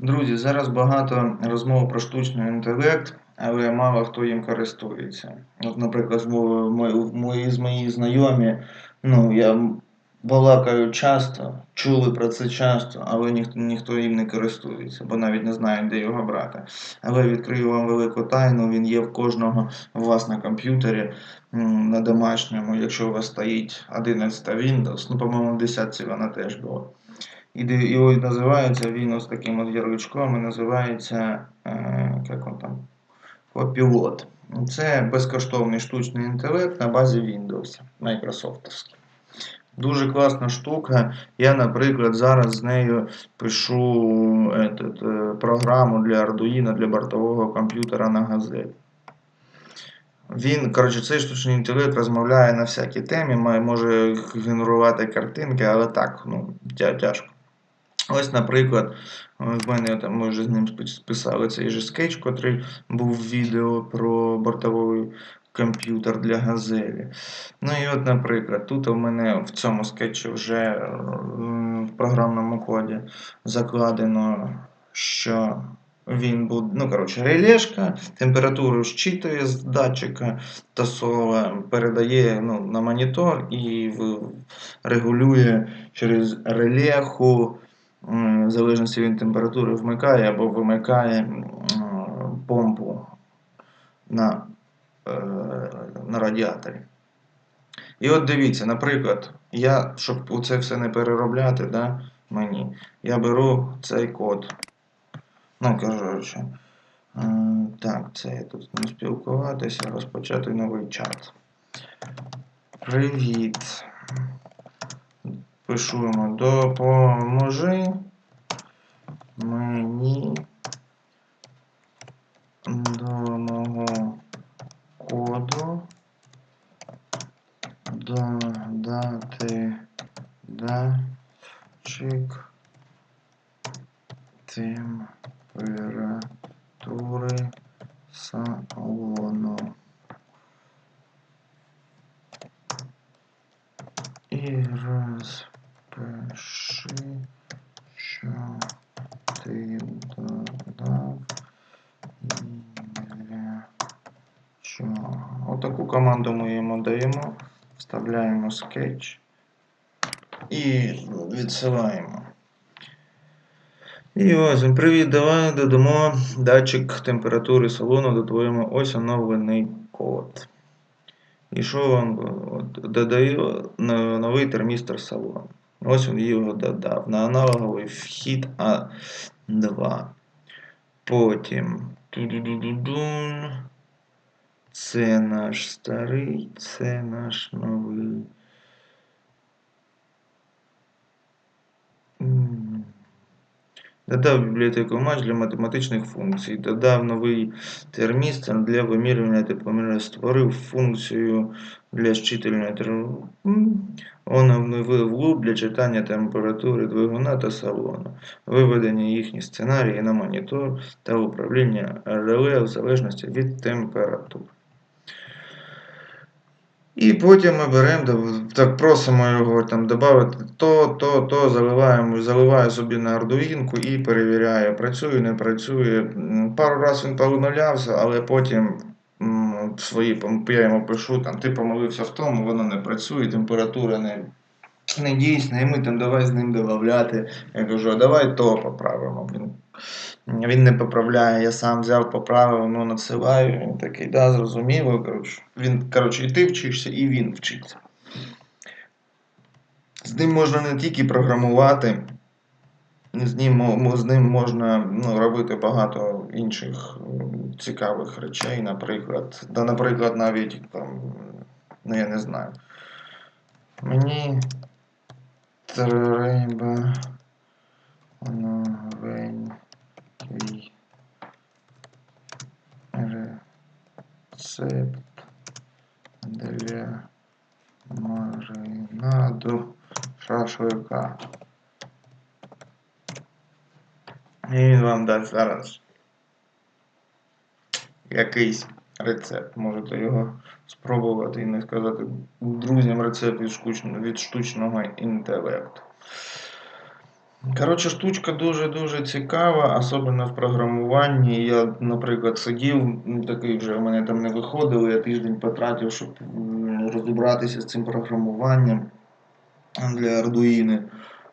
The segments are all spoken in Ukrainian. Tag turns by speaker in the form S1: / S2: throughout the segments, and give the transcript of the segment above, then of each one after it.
S1: Друзі, зараз багато розмов про штучний інтелект, але мало хто їм користується. От, наприклад, мої, з мої знайомі, ну, я балакаю часто, чули про це часто, але ніхто, ніхто їм не користується, бо навіть не знають, де його брати. Але відкрию вам велику тайну, він є в кожного у вас на комп'ютері, на домашньому, якщо у вас стоїть 11 Windows, ну, по-моєму, в 10 вона теж була. І, і ось називається він ось таким от ярличком і називається, е, як там, Copilot. Це безкоштовний штучний інтелект на базі Windows, Microsoftовський. Дуже класна штука. Я, наприклад, зараз з нею пишу етот, е, програму для Arduino для бортового комп'ютера на газель. Він, коротше, цей штучний інтелект розмовляє на всякі темі, може генерувати картинки, але так, ну, тя- тяжко. Ось, наприклад, в мене там ми вже з ним списали цей же скетч, котрий був в відео про бортовий комп'ютер для газелі. Ну і от, наприклад, тут у мене в цьому скетчі вже в програмному коді закладено, що він буде, ну, коротше, релешка, температуру щитує з датчика тасова, передає ну, на монітор і регулює через релеху в залежності від температури вмикає або вимикає помпу на, е, на радіаторі. І от дивіться, наприклад, я, щоб це все не переробляти, да, мені, я беру цей код. Ну, коротше, е, так, це я тут не спілкуватися, розпочати новий чат. Привіт. Пишемо допоможи мені до мого коду додати датчик температури салону. І розпиши, команду ми йому даємо, вставляємо скетч і відсилаємо. І ось, він, привіт, давай додамо датчик температури салону до твоєму ось оновлений код. І що вам от, додаю новий термістор салону. Ось він його додав. На аналоговий вхід А2. Потім. Це наш старий, це наш новий. Додав бібліотеку матч для математичних функцій. Додав новий термістр для вимірювання тепломіра. Створив функцію для щительної М. оновив луп для читання температури двигуна та салону, виведення їхніх сценарії на монітор та управління реле в залежності від температур. І потім ми беремо, так просимо його там додати то, то, то, заливаємо, заливаю собі на ардуїнку і перевіряю, працює, не працює. Пару разів він помилявся, але потім свої я йому пишу, там, ти помилився в тому, воно не працює, температура не, не дійсна, і ми там давай з ним додавати. Я кажу, а давай то поправимо. Він, він не поправляє, я сам взяв, поправив, ну надсилаю. Він такий, да, зрозуміло. Коротше. Він, коротше, і ти вчишся, і він вчиться. З ним можна не тільки програмувати, з ним, з ним можна ну, робити багато інших цікавих речей, наприклад. Да, наприклад, навіть там, ну я не знаю. Мені треба новенький рецепт для маринаду. Шашлика. І він вам дасть зараз якийсь рецепт. Можете його спробувати і не сказати друзям рецепт від штучного, від штучного інтелекту. Коротше, штучка дуже-дуже цікава, особливо в програмуванні. Я, наприклад, сидів, такий вже в мене там не виходило, я тиждень потратив, щоб розібратися з цим програмуванням для Arduino.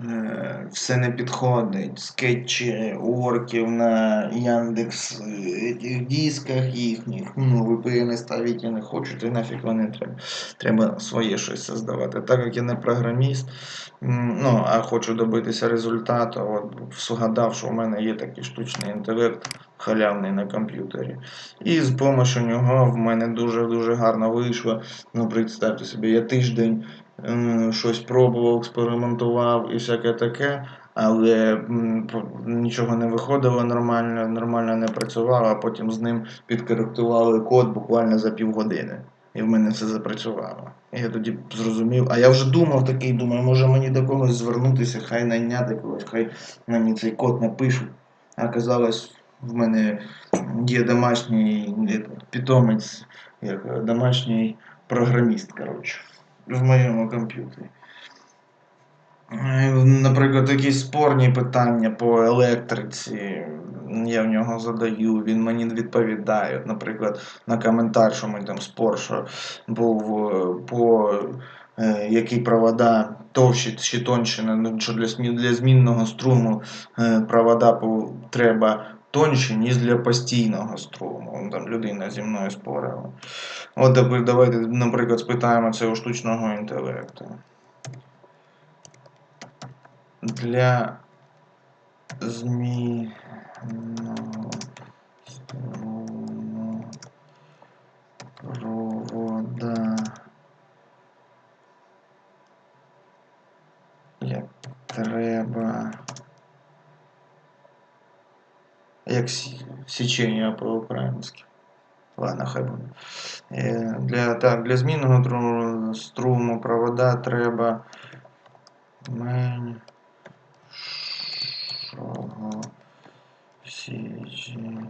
S1: Е, Все не підходить. Скетчі орків на Яндекс е, дисках їхніх. Ну, VPN ставити я не хочу, то нафіг вони треба. Треба своє щось создавати. Так як я не програміст, ну, а хочу добитися результату, от згадав, що в мене є такий штучний інтелект халявний на комп'ютері. І з допомогою нього в мене дуже-дуже гарно вийшло. Ну, представте собі, я тиждень щось пробував, експериментував і всяке таке, але нічого не виходило нормально, нормально не працювало, а потім з ним підкоректували код буквально за півгодини. І в мене все запрацювало. І я тоді зрозумів, а я вже думав такий, думаю, може мені до когось звернутися, хай найняти когось, хай мені цей код напишуть. А оказалось, в мене є домашній е, питомець, як домашній програміст, коротше, в моєму комп'ютері. Е, Наприклад, якісь спорні питання по електриці, я в нього задаю, він мені відповідає. Наприклад, на коментар, що ми там спор, що був е, по е, які провода товщі чи тонші, ну, що для, для змінного струму провода треба тонші, ніж для постійного струму. Там людина зі мною спорила. От тепер давайте, наприклад, спитаємо у штучного інтелекту. Для змінного струму провода як треба. Як сі- січення по-українськи. Ладно, хай буде. Е, Для, так, для змінного тру- струму провода треба меншого січення.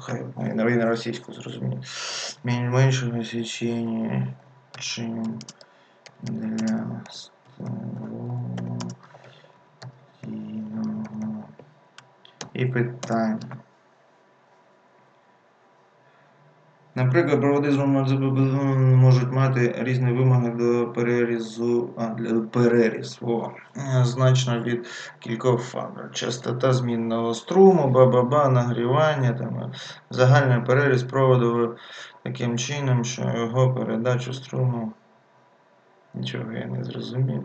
S1: Хай ой, на на російську зрозумію. Мен- Меншого січення, чим для струму І питання. Наприклад, проводи з романзобобезоном можуть мати різні вимоги до перерізу, а, для переріз, о, значно від кількох факторів. Частота змінного струму, ба-ба-ба, нагрівання, там, е, загальний переріз проводу таким чином, що його передачу струму. Нічого я не зрозумів.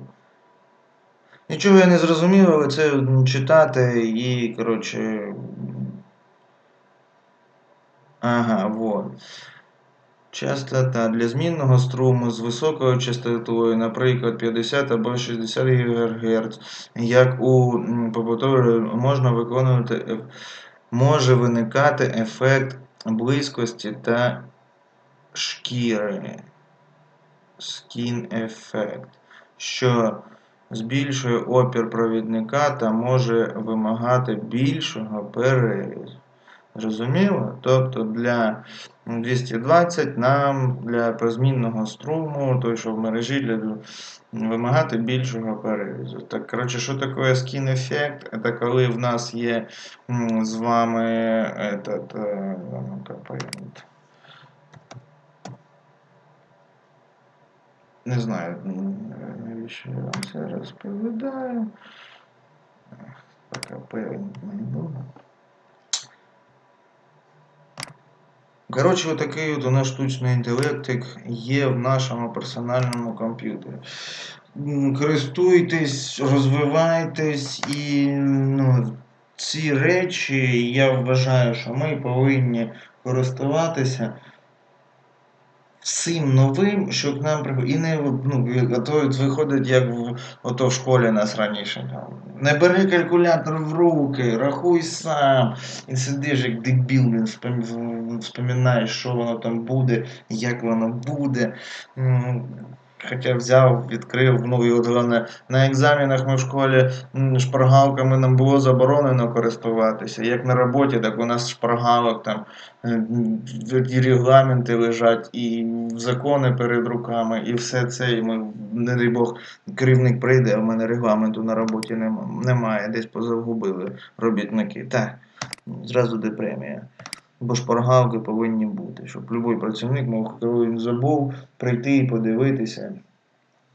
S1: Нічого я не зрозумів, але це читати і, коротше. Ага, вот. Частота для змінного струму з високою частотою, наприклад, 50 або 60 ГГц, як у м, побутовій можна виконувати, може виникати ефект близькості та шкіри. Skin ефект, що збільшує опір провідника та може вимагати більшого перерізу. Зрозуміло? Тобто для 220 нам для прозмінного струму, той, що в мережі, для вимагати більшого перерізу. Так, коротше, що таке skin ефект? Це коли в нас є з вами этот, Не знаю, навіщо я вам це розповідаю. Поки певен не буду. Коротше, отакий от у нас штучний інтелектик є в нашому персональному комп'ютері. Користуйтесь, розвивайтесь і ну, ці речі я вважаю, що ми повинні користуватися всім новим, що к нам приходить. І не ну, то виходить, як в, ото в школі нас раніше. Не бери калькулятор в руки, рахуй сам. І сидиш як дебіл, він вспом- вспоминаєш, що воно там буде, як воно буде. Хоча взяв, відкрив, ну і от головне, на екзаменах ми в школі шпаргалками нам було заборонено користуватися. Як на роботі, так у нас шпаргалок там е, і регламенти лежать, і закони перед руками, і все це. І ми, не дай Бог, керівник прийде, а в мене регламенту на роботі нема- немає, десь позагубили робітники. Та, зразу де премія. Бо шпаргалки повинні бути, щоб будь-який працівник мог, він забув, прийти і подивитися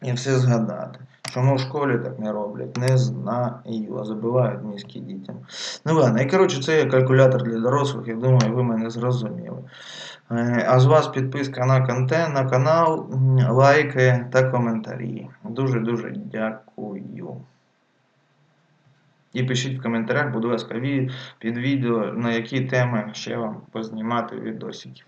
S1: і все згадати. Чому в школі так не роблять? Не знаю, а забивають мізки дітям. Ну ладно, і коротше, це є калькулятор для дорослих, я думаю, ви мене зрозуміли. Е, А з вас підписка на контент, на канал, лайки та коментарі. Дуже-дуже дякую. І пишіть в коментарях, будь ласка, під відео, на які теми ще вам познімати відосиків.